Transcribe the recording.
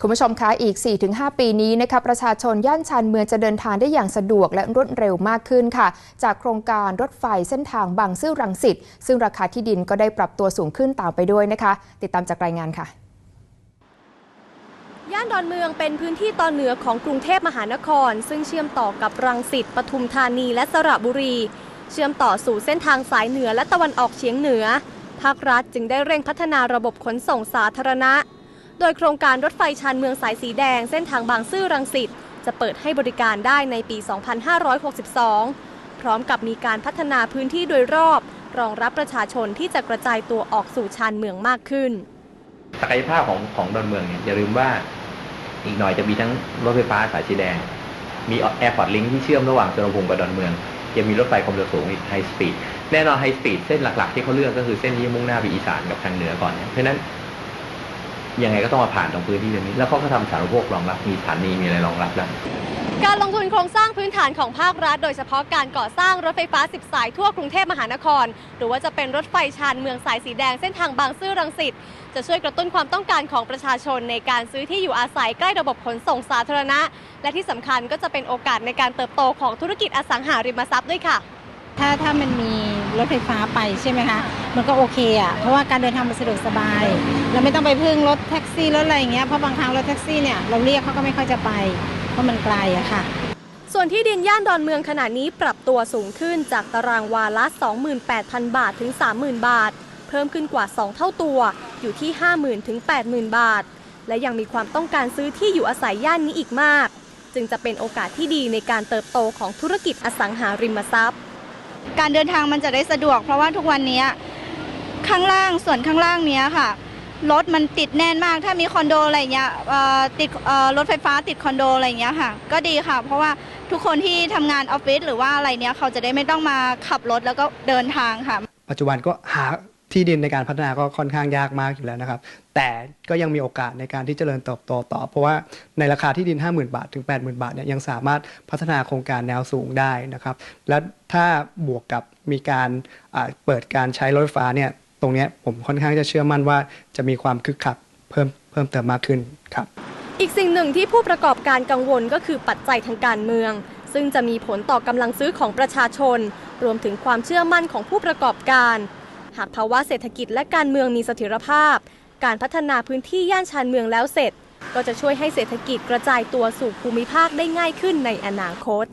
คุณผู้ชมคะอีก 4-5 ปีนี้นะคะประชาชนย่านชานเมืองจะเดินทางได้อย่างสะดวกและรวดเร็วมากขึ้นค่ะ จากโครงการรถไฟเส้นทางบางซื่อรังสิตซึ่งราคาที่ดินก็ได้ปรับตัวสูงขึ้นตามไปด้วยนะคะ ติดตามจากรายงานค่ะ ย่านดอนเมืองเป็นพื้นที่ตอนเหนือของกรุงเทพมหานคร ซึ่งเชื่อมต่อกับรังสิตปทุมธานีและสระบุรี เชื่อมต่อสู่เส้นทางสายเหนือและตะวันออกเฉียงเหนือภาครัฐจึงได้เร่งพัฒนาระบบขนส่งสาธารณะ โดยโครงการรถไฟชานเมืองสายสีแดงเส้นทางบางซื่อรังสิตจะเปิดให้บริการได้ในปี 2562 พร้อมกับมีการพัฒนาพื้นที่โดยรอบ รองรับประชาชนที่จะกระจายตัวออกสู่ชานเมืองมากขึ้นศักยภาพของของดอนเมืองเนี่ยอย่าลืมว่าอีกหน่อยจะมีทั้งรถไฟฟ้าสายสีแดง มีแอร์พอร์ตลิงที่เชื่อมระหว่างสุวรรณภูมิกับดอนเมือง ยังมีรถไฟความเร็วสูงอีกไฮสปีดแน่นอนไฮสปีดเส้นหลักๆ ที่เขาเลือกก็คือเส้นที่มุ่งหน้าไปอีสานกับทางเหนือก่อน เพราะนั้น ยังไงก็ต้องมาผ่านตรงพื้นที่ตรงนี้ แล้วเขาก็ทำสารุโภครองรับมีสถานีมีอะไรรองรับแล้ว การลงทุนโครงสร้างพื้นฐานของภาครัฐ โดยเฉพาะการก่อสร้างรถไฟฟ้า 10 สายทั่วกรุงเทพมหานคร หรือว่าจะเป็นรถไฟชานเมืองสายสีแดงเส้นทางบางซื่อรังสิตจะช่วยกระตุ้นความต้องการของประชาชนในการซื้อที่อยู่อาศัยใกล้ระบบขนส่งสาธารณะ และที่สำคัญก็จะเป็นโอกาสในการเติบโตของธุรกิจอสังหาริมทรัพย์ด้วยค่ะ ถ้าถ้ามันมีรถไฟฟ้าไปใช่ไหมคะ มันก็โอเคอะ เพราะว่าการเดินทางมันสะดวกสบาย เราไม่ต้องไปพึ่งรถแท็กซี่รถอะไรอย่างเงี้ย เพราะบางครั้งรถแท็กซี่เนี่ยเราเรียกเขาก็ไม่ค่อยจะไป เพราะมันไกลอะค่ะ ส่วนที่ดินย่านดอนเมืองขณะนี้ปรับตัวสูงขึ้นจากตารางวาละ 28,000 บาทถึง 30,000 บาท เพิ่มขึ้นกว่า 2 เท่าตัว อยู่ที่ 50,000 ถึง 80,000 บาท และยังมีความต้องการซื้อที่อยู่อาศัยย่านนี้อีกมาก จึงจะเป็นโอกาสที่ดีในการเติบโตของธุรกิจอสังหาริมทรัพย์ การเดินทางมันจะได้สะดวก เพราะว่าทุกวันนี้ข้างล่างส่วนข้างล่างเนี้ยค่ะรถมันติดแน่นมากถ้ามีคอนโดอะไรเงี้ยติดรถไฟฟ้าติดคอนโดอะไรเงี้ยค่ะ ก็ดีค่ะ เพราะว่าทุกคนที่ทำงานออฟฟิศหรือว่าอะไรเนี้ยเขาจะได้ไม่ต้องมาขับรถแล้วก็เดินทางค่ะ ปัจจุบันก็หา ที่ดินในการพัฒนาก็ค่อนข้างยากมากอยู่แล้วนะครับ แต่ก็ยังมีโอกาสในการที่จเจริญเติบโตต่อ เพราะว่าในราคาที่ดิน 50,000 บาท ถึง 80,000 บาทเนี่ยยังสามารถพัฒนาโครงการแนวสูงได้นะครับ และถ้าบวกกับมีการเปิดการใช้รถไฟฟ้าเนี่ยตรงนี้ผมค่อนข้างจะเชื่อมั่นว่าจะมีความคึกคักเพิ่มเพิ่มเติมมากขึ้นครับอีกสิ่งหนึ่งที่ผู้ประกอบการกังวลก็คือปัจจัยทางการเมือง ซึ่งจะมีผลต่อกำลังซื้อของประชาชน รวมถึงความเชื่อมั่นของผู้ประกอบการ หากภาวะเศรษฐกิจและการเมืองมีเสถียรภาพ การพัฒนาพื้นที่ย่านชานเมืองแล้วเสร็จ ก็จะช่วยให้เศรษฐกิจกระจายตัวสู่ภูมิภาคได้ง่ายขึ้นในอนาคต